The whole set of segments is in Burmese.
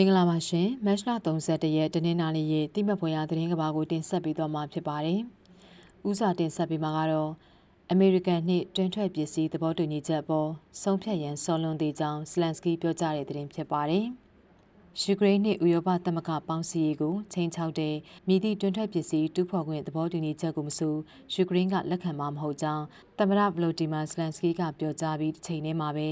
င်္ဂလာပါရှင်မတ်လ31ရက်တနင်္လာနေ့ရဲ့တိမတ်ဖွယ်ရာသတင်းကဘာကိုတင်ဆက်ပေးသွားမှာဖြစ်ပါတယ်။ဦးစွာတင်ဆက်ပေးမှာကတော့အမေရိကန်နှင့်တွင်ထွက်ပစ္စည်းသဘောတူညီချက်ပေါ်ဆုံးဖြတ်ရန်စောလွန်သေးကြောင်းဇလန်စကီပြောကြားတဲ့သတင်းဖြစ်ပါတယ်။ယူကရိန်းနှင့်ဥရောပသမဂ္ဂပေါင်းစည်းရေးကိုချိန်ချောက်တဲ့မြည်သည့်တွင်ထွက်ပစ္စည်းတူးဖော်ခွင့်သဘောတူညီချက်ကိုမဆိုယူကရိန်းကလက်ခံမှာမဟုတ်ကြောင်းသမ္မတဗလိုဒီမာဇလန်စကီကပြောကြားပြီးတစ်ချိန်တည်းမှာပဲ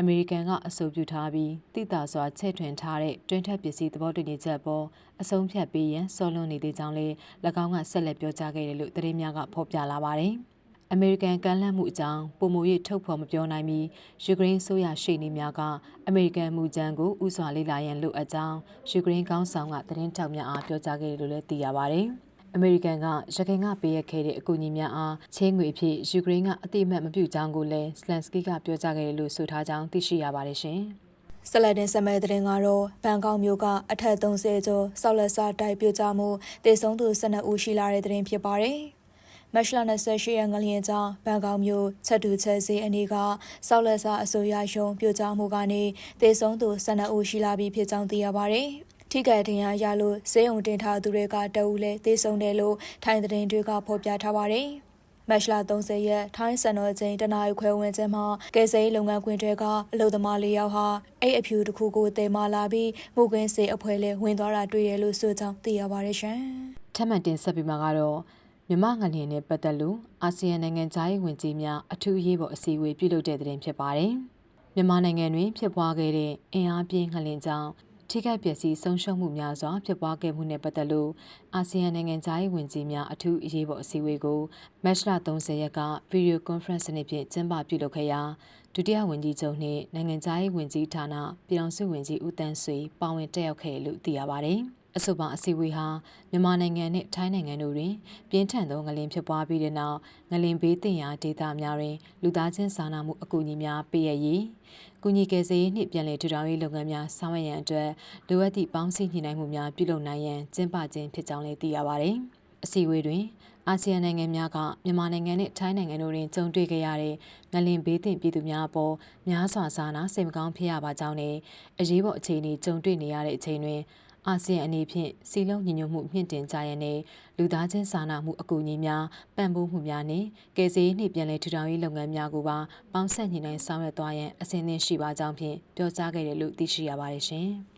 အမေရိကန်ကအဆိုပြုထားပြီးတိတာစွာချဲ့ထွင်ထားတဲ့တွင်းထက်ပစ္စည်းသဘောတူညီချက်ပေါ်အဆုံးဖြတ်ပေးရန်စောလွန်နေသေးကြောင်းလည်း၎င်းကဆက်လက်ပြောကြားခဲ့တယ်လို့သတင်းများကဖော်ပြလာပါတယ်။အမေရိကန်ကမ်းလှမ်းမှုအကြောင်းပုံမူ၍ထုတ်ဖော်မပြောနိုင်ပြီးယူကရိန်းဆိုရရှိနေများကအမေရိကန်မူကြမ်းကိုဥစွာလေ့လာရန်လိုအပ်ကြောင်းယူကရိန်းကောင်းဆောင်ကသတင်းထောက်များအားပြောကြားခဲ့တယ်လို့လည်းသိရပါတယ်။ အမေရိကန်ကရခိုင်ကပေးရခဲ့တဲ့အကူအညီများအားချင်းငွေအဖြစ်ယူကရိန်းကအတိအမှတ်မပြုကြောင်းကိုလည်းစလန်စကီကပြောကြားခဲ့တယ်လို့ဆိုထားကြောင်းသိရှိရပါတယ်ရှင်။ဆလတ်တင်စမဲတဲ့ရင်ကတော့ဘန်ကောက်မြို့ကအထက်30ကျော်ဆောက်လက်စားတိုက်ပြကြမှုတည်ဆုံးသူ12ဦးရှိလာတဲ့တဲ့ရင်ဖြစ်ပါတယ်။မက်ရှလာ28ရက်ငလျင်ကြောင့်ဘန်ကောက်မြို့ချက်တူချက်စီအနီးကဆောက်လက်စားအစိုးရရုံးပြကြမှုကနေတည်ဆုံးသူ12ဦးရှိလာပြီဖြစ်ကြောင်းသိရပါတယ်။ ထိခိုက်ဒဏ်ရာရလို့စေယုံတင်ထားသူတွေကတအူးလဲသေဆုံးတယ်လို့ထိုင်းသတင်းတွေကဖော်ပြထားပါတယ်။မတ်လ30ရက်ထိုင်းစံတော်ချိန်တနအီခွဲဝင်ခြင်းမှာကယ်ဆယ်ရေးလုပ်ငန်းခွင်တွေကအလုပ်သမား၄ယောက်ဟာအိတ်အဖြူတစ်ခုကိုတဲမာလာပြီးမှုကွင်းစေအဖွဲ့လဲဝင်သွားတာတွေ့ရလို့ဆိုကြောင်းသိရပါတယ်ရှင်။ထပ်မံတင်ဆက်ပြီးမှာကတော့မြမငလျင်နဲ့ပတ်သက်လို့အာဆီယံနိုင်ငံသားရေးဝန်ကြီးများအထူးအရေးပေါ်အစည်းအဝေးပြုလုပ်တဲ့တဲ့ဖြစ်ပါတယ်။မြန်မာနိုင်ငံတွင်ဖြစ်ပွားခဲ့တဲ့အင်အားပြင်းငလျင်ကြောင့် ထိခိုက်ပျက်စီးဆုံးရှုံးမှုများစွာဖြစ်ပွားခဲ့မှုနဲ့ပတ်သက်လို့အာဆီယံနိုင်ငံသားရေးဝန်ကြီးများအထူးအရေးပေါ်အစည်းအဝေးကိုမတ်လ30ရက်ကဗီဒီယိုကွန်ဖရင့်စနစ်ဖြင့်ကျင်းပပြုလုပ်ခဲ့ရာဒုတိယဝန်ကြီးချုပ်နှင့်နိုင်ငံသားရေးဝန်ကြီးဌာနပြည်ထောင်စုဝန်ကြီးဦးတန်းဆွေပါဝင်တက်ရောက်ခဲ့လို့သိရပါတယ်။ အဆိုပါအစည်းအဝေးဟာမြန်မာနိုင်ငံနဲ့ထိုင်းနိုင်ငံတို့တွင် ပြင်းထန်သောငလင်ဖြစ်ပွားပြီးတဲ့နောက်ငလင်ဘေးတင်ရာဒေသများတွင်လူသားချင်းစာနာမှုအကူအညီများပေးရည်ကုညီကယ်ဆယ်ရေးနှင့်ပြန်လည်ထူထောင်ရေးလုပ်ငန်းများဆောင်ရွက်ရန်အတွက်လိုအပ်သည့်ပေါင်းစည်းညှိနှိုင်းမှုများပြုလုပ်နိုင်ရန်ကျင်းပခြင်းဖြစ်ကြောင်းလည်းသိရပါသည်။အစည်းအဝေးတွင်အာဆီယံနိုင်ငံများကမြန်မာနိုင်ငံနဲ့ထိုင်းနိုင်ငံတို့တွင်ကြုံတွေ့ခဲ့ရတဲ့ငလင်ဘေးသင့်ပြည်သူများအပေါ်များစွာစာနာစိတ်မကောင်းဖြစ်ရပါကြောင်းနဲ့အရေးပေါ်အခြေအနေကြုံတွေ့နေရတဲ့အချိန်တွင် အာဆီယံအနေဖြင့်စီလုံးညီညွတ်မှုမြင့်တင်ကြရန်နဲ့လူသားချင်းစာနာမှုအကူအညီများပံ့ပိုးမှုများနဲ့ကယ်ဆယ်ရေးနှင့်ပြန်လည်ထူထောင်ရေးလုပ်ငန်းများကိုပါပေါင်းဆက်ညီနိုင်ဆောင်ရွက်သွားရန်အစဉ်အသင့်ရှိပါကြောင်းဖြင့်ပြောကြားခဲ့တယ်လို့သိရှိရပါတယ်ရှင်။